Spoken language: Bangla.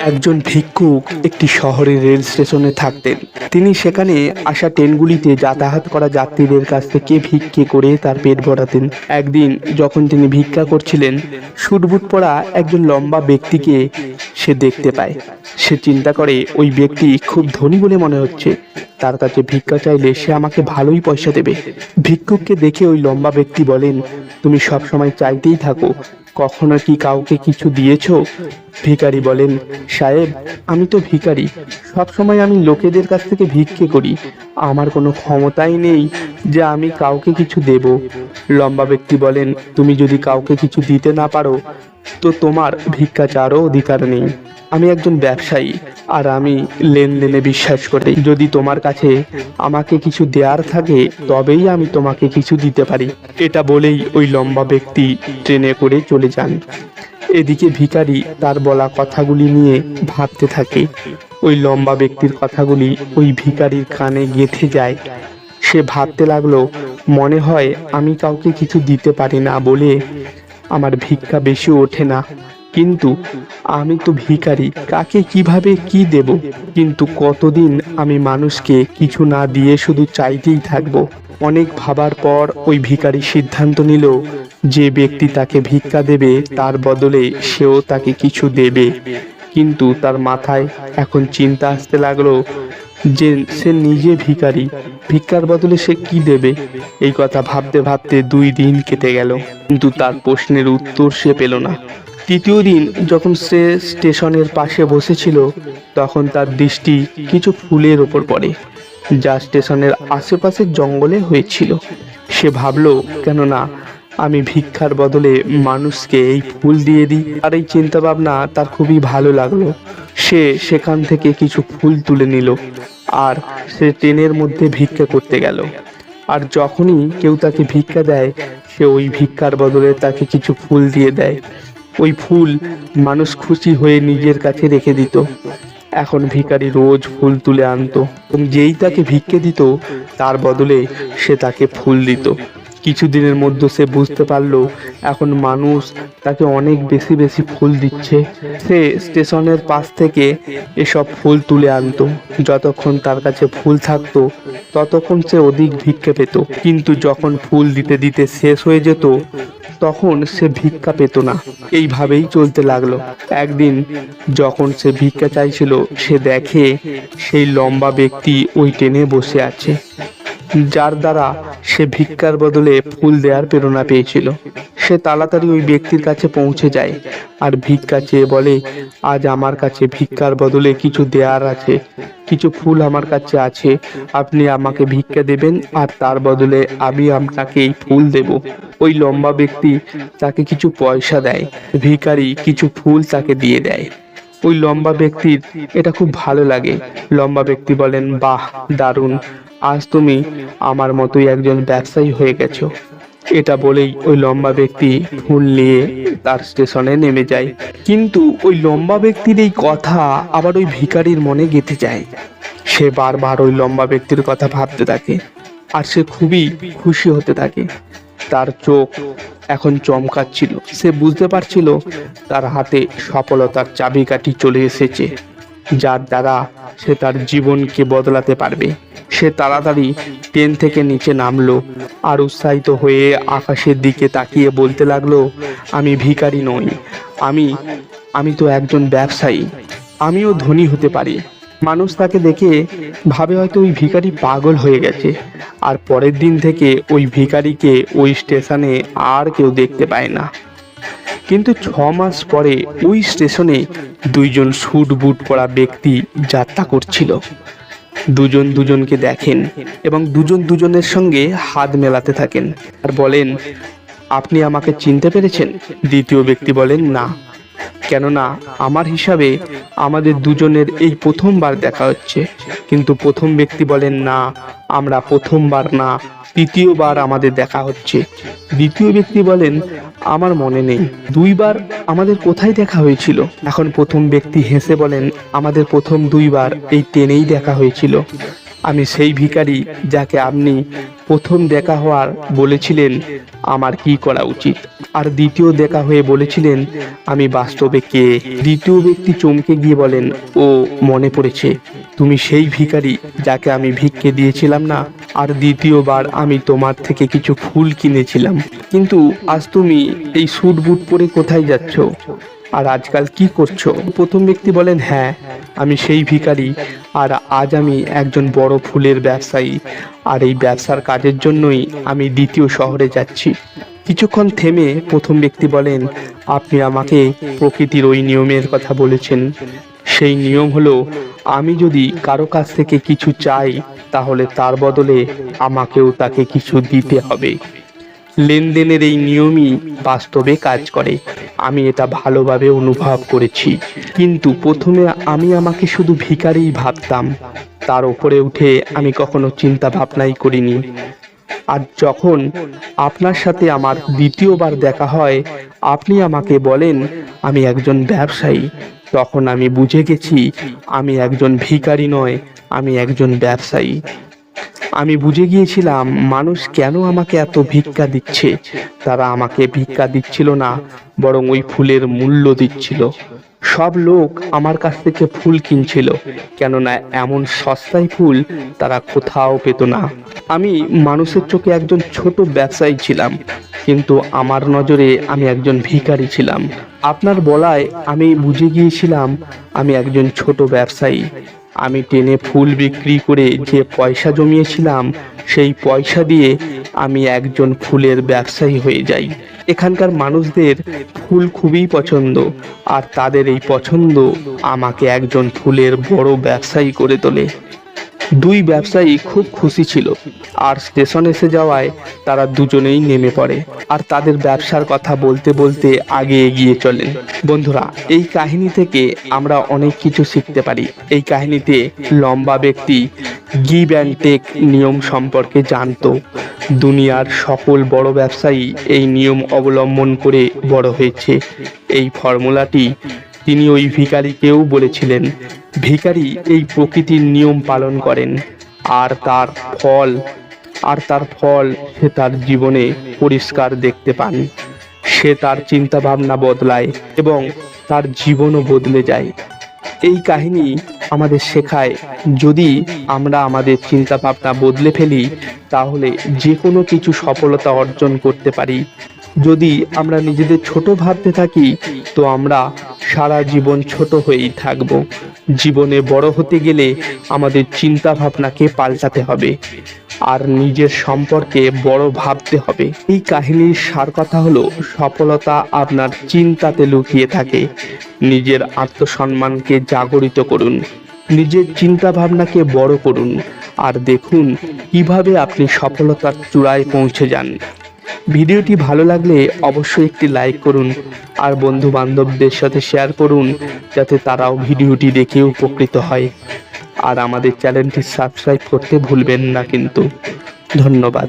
একজন ভিক্ষুক একটি শহরের রেল স্টেশনে থাকতেন। তিনি সেখানে আসা ট্রেনগুলিতে যাতায়াত করা যাত্রীদের কাছ থেকে ভিক্ষে করে তার পেট ভরাতেন। একদিন যখন তিনি ভিক্ষা করছিলেন সুটবুট পরা একজন লম্বা ব্যক্তিকে সে দেখতে পায়। সে চিন্তা করে, ওই ব্যক্তি খুব ধনী বলে মনে হচ্ছে। তার কাছে ভিক্ষা চাইলে সে আমাকে ভালোই পয়সা দেবে। ভিক্ষুককে দেখে ওই লম্বা ব্যক্তি বলেন, তুমি সব সময় চাইতেই থাকো। কখনো কি কাউকে কিছু দিয়েছ? ভিকারি বলেন, সাহেব, আমি তো ভিকারি সবসময় আমি লোকেদের কাছ থেকে ভিক্ষে করি। আমার কোনো ক্ষমতাই নেই যে আমি কাউকে কিছু দেব। লম্বা ব্যক্তি বলেন, তুমি যদি কাউকে কিছু দিতে না পারো, তো তোমার ভিক্ষা চারও অধিকার নেই। আমি একজন ব্যবসায়ী। আর আমি লেনদেনে বিশ্বাস করি। যদি তোমার কাছে আমাকে কিছু দেওয়ার থাকে, তবেই আমি তোমাকে কিছু দিতে পারি। এটা বলেই ওই লম্বা ব্যক্তি ট্রেনে করে চলে যান। এদিকে ভিখারি তার বলা কথাগুলি নিয়ে ভাবতে থাকে। ওই লম্বা ব্যক্তির কথাগুলি ওই ভিখারির কানে গেঁথে যায়। সে ভাবতে লাগল, মনে হয় আমি কাউকে কিছু দিতে পারি না বলে আমার ভিক্ষা বেশি ওঠে না। কিন্তু আমি তো ভিখারি, কাকে কীভাবে কি দেব? কিন্তু কতদিন আমি মানুষকে কিছু না দিয়ে শুধু চাইতেই থাকব। অনেক ভাবার পর ওই ভিখারি সিদ্ধান্ত নিল যে ব্যক্তি তাকে ভিক্ষা দেবে, তার বদলে সেও তাকে কিছু দেবে। কিন্তু তার মাথায় এখন চিন্তা আসতে লাগল যে সে নিজে ভিখারি, ভিক্ষার বদলে সে কি দেবে? এই কথা ভাবতে ভাবতে দুই দিন কেটে গেল। কিন্তু তার প্রশ্নের উত্তর সে পেল না। তৃতীয় দিন যখন সে স্টেশনের পাশে বসেছিল, তখন তার দৃষ্টি কিছু ফুলের ওপর পড়ে, যা স্টেশনের আশেপাশের জঙ্গলে হয়েছিল। সে ভাবলো, কেননা, আমি ভিক্ষার বদলে মানুষকে এই ফুল দিয়ে দিই। আর এই চিন্তা ভাবনা তার খুবই ভালো লাগল। সে সেখান থেকে কিছু ফুল তুলে নিল, আর সে ট্রেনের মধ্যে ভিক্ষা করতে গেল। আর যখনই কেউ তাকে ভিক্ষা দেয়, সে ওই ভিক্ষার বদলে তাকে কিছু ফুল দিয়ে দেয়। ওই ফুল মানুষ খুশি হয়ে নিজের কাছে রেখে দিত। এখন ভিখারি রোজ ফুল তুলে আনতো। এবং যেই তাকে ভিক্ষে দিত, তার বদলে সে তাকে ফুল দিত। কিছুদিনের মধ্যে সে বুঝতে পারল, এখন মানুষ তাকে অনেক বেশি বেশি ফুল দিচ্ছে। সে স্টেশনের পাশ থেকে এসব ফুল তুলে আনতো। যতক্ষণ তার কাছে ফুল থাকতো, ততক্ষণ সে অধিক ভিক্ষে পেত। কিন্তু যখন ফুল দিতে দিতে শেষ হয়ে যেত তখন সে ভিক্ষা পেত না। এইভাবেই চলতে লাগল। একদিন যখন সে ভিক্ষা চাইছিল, সে দেখে সেই লম্বা ব্যক্তি ওই ট্রেনে বসে আছে। যার দ্বারা সে ভিক্ষার বদলে ফুল দেওয়ার প্রেরণা পেয়েছিল। সে তাড়াতাড়ি ওই ব্যক্তির কাছে পৌঁছে যায় আর ভিক্ষা চেয়ে বলে, আজ আমার কাছে ভিক্ষার বদলে কিছু দেওয়ার আছে, কিছু ফুল আমার কাছে আছে। আপনি আমাকে ভিক্ষা দেবেন আর তার বদলে আমি আপনাকে এই ফুল দেব। ওই লম্বা ব্যক্তি তাকে কিছু পয়সা দেয়, ভিখারি কিছু ফুল তাকে দিয়ে দেয়। ওই লম্বা ব্যক্তির এটা খুব ভালো লাগে। লম্বা ব্যক্তি বলেন, বাহ, দারুণ। আজ তুমি আমার মতোই একজন ব্যবসায়ী হয়ে গেছো। এটা বলেই ওই লম্বা ব্যক্তি ফুল নিয়ে তার স্টেশনে নেমে যায়। কিন্তু ওই লম্বা ব্যক্তির এই কথা আবার ওই ভিখারির মনে গেঁথে যায়। সে বারবার ওই লম্বা ব্যক্তির কথা ভাবতে থাকে আর সে খুবই খুশি হতে থাকে। তার চোখ এখন চমকাচ্ছিল। সে বুঝতে পারছিল তার হাতে সফলতার চাবিকাঠি চলে এসেছে। যার দ্বারা সে তার জীবনকে বদলাতে পারবে। সে তাড়াতাড়ি ট্রেন থেকে নিচে নামলো, আর উৎসাহিত হয়ে আকাশের দিকে তাকিয়ে বলতে লাগল, আমি ভিখারি নই। আমি আমি তো একজন ব্যবসায়ী। আমিও ধনী হতে পারি। মানুষ তাকে দেখে ভাবে হয়তো ওই ভিখারি পাগল হয়ে গেছে। আর পরের দিন থেকে ওই ভিখারিকে ওই স্টেশনে আর কেউ দেখতে পায় না। কিন্তু ছ মাস পরে ওই স্টেশনে দুইজন স্যুট বুট পরা ব্যক্তি যাত্রা করছিল। দুজন দুজনকে দেখেন এবং দুজন দুজনের সঙ্গে হাত মেলাতে থাকেন আর বলেন, আপনি আমাকে চিনতে পেরেছেন? দ্বিতীয় ব্যক্তি বলেন, না। কেননা আমার হিসাবে আমাদের দুজনের এই প্রথমবার দেখা হচ্ছে। কিন্তু প্রথম ব্যক্তি বলেন, না, আমরা প্রথমবার না। তৃতীয়বার আমাদের দেখা হচ্ছে। দ্বিতীয় ব্যক্তি বলেন, আমার মনে নেই। দুইবার আমাদের কোথায় দেখা হয়েছিল? এখন প্রথম ব্যক্তি হেসে বলেন, আমাদের প্রথম দুইবার এই ট্রেনেই দেখা হয়েছিল। আমি সেই ভিখারি যাকে আপনি প্রথম দেখা হওয়ার বলেছিলেন, আমার কি করা উচিত? আর দ্বিতীয় দেখা হয়ে বলেছিলেন, আমি বাস্তবে কে? দ্বিতীয় ব্যক্তি চমকে গিয়ে বলেন, ও মনে পড়েছে। তুমি সেই ভিখারি যাকে আমি ভিক্ষে দিয়েছিলাম না? আর দ্বিতীয়বার আমি তোমার থেকে কিছু ফুল কিনেছিলাম। কিন্তু আজ তুমি এই স্যুট বুট পরে কোথায় যাচ্ছ? আর আজকাল কি করছ? প্রথম ব্যক্তি বলেন হ্যাঁ আমি সেই ভিখারি। আর আজ আমি একজন বড় ফুলের ব্যবসায়ী। আর এই ব্যবসার কাজের জন্যই আমি দ্বিতীয় শহরে যাচ্ছি। কিছুক্ষণ থেমে প্রথম ব্যক্তি বলেন, আপনি আমাকে প্রকৃতির ওই নিয়মের কথা বলেছেন। সেই নিয়ম হলো, আমি যদি কারও কাছ থেকে কিছু চাই, তাহলে তার বদলে আমাকেও তাকে কিছু দিতে হবে। লেনদেনের এই নিয়মই বাস্তবে কাজ করে। আমি এটা ভালোভাবে অনুভব করেছি। কিন্তু প্রথমে আমি আমাকে শুধু ভিখারিই ভাবতাম। তার উপরে উঠে আমি কখনো চিন্তা ভাবনাই করিনি। আর যখন আপনার সাথে আমার দ্বিতীয়বার দেখা হয়, আপনি আমাকে বলেন, আমি একজন ব্যবসায়ী। তখন আমি বুঝে গেছি, আমি একজন ভিখারি নয়, আমি একজন ব্যবসায়ী। আমি বুঝে গিয়েছিলাম, মানুষ কেন আমাকে এত ভিক্ষা দিচ্ছে? তারা আমাকে ভিক্ষা দিচ্ছিল না, বরং ওই ফুলের মূল্য দিচ্ছিল। সব লোক আমার কাছ থেকে ফুল কিনছিল, কেননা এমন সস্তায় ফুল তারা কোথাও পেত না। আমি মানুষের চোখে একজন ছোট ব্যবসায়ী ছিলাম কিন্তু আমার নজরে আমি একজন ভিখারি ছিলাম। আপনার বলায় আমি বুঝে গিয়েছিলাম আমি একজন ছোট ব্যবসায়ী। আমি টেনে ফুল বিক্রি করে যে পয়সা জমিয়েছিলাম, সেই পয়সা দিয়ে আমি একজন ফুলের ব্যবসায়ী হয়ে যাই। এখানকার মানুষদের ফুল খুবই পছন্দ, আর তাদের এই পছন্দ আমাকে একজন ফুলের বড় ব্যবসায়ী করে তোলে। দুই ব্যবসায়ী খুব খুশি ছিল। আর স্টেশন এসে যাওয়ায় তারা দুজনেই নেমে পড়ে আর তাদের ব্যবসার কথা বলতে বলতে আগে এগিয়ে চলেন। বন্ধুরা, এই কাহিনী থেকে আমরা অনেক কিছু শিখতে পারি। এই কাহিনীতে লম্বা ব্যক্তি গিভ অ্যান্ড টেক নিয়ম সম্পর্কে জানতো। দুনিয়ার সকল বড় ব্যবসায়ী এই নিয়ম অবলম্বন করে বড় হয়েছে। এই ফর্মুলাটি তিনি ওই ভিকারিকেও বলেছিলেন ভিখারি এই প্রকৃতির নিয়ম পালন করেন। আর তার ফল, আর তার ফল সে তার জীবনে পরিষ্কার দেখতে পান। সে তার চিন্তা ভাবনা বদলায় এবং তার জীবনও বদলে যায়। এই কাহিনী আমাদের শেখায়, যদি আমরা আমাদের চিন্তা ভাবনা বদলে ফেলি, তাহলে যে কোনো কিছু সফলতা অর্জন করতে পারি। যদি আমরা নিজেদের ছোট ভাবতে থাকি, তো আমরা সারা জীবন ছোট হয়েই থাকব। জীবনে বড় হতে গেলে আমাদের চিন্তা ভাবনাকে পাল্টাতে হবে আর নিজের সম্পর্কে বড় ভাবতে হবে। এই কাহিনীর সার কথা হলো, সফলতা আপনার চিন্তাতে লুকিয়ে থাকে। নিজের আত্মসম্মানকে জাগরিত করুন, নিজের চিন্তা ভাবনাকে বড় করুন আর দেখুন কীভাবে আপনি সফলতার চূড়ায় পৌঁছে যান। ভিডিওটি ভালো লাগলে অবশ্যই একটি লাইক করুন আর বন্ধু বান্ধবদের সাথে শেয়ার করুন যাতে তারাও ভিডিওটি দেখে উপকৃত হয়। আর আমাদের চ্যানেলটি সাবস্ক্রাইব করতে ভুলবেন না কিন্তু। ধন্যবাদ।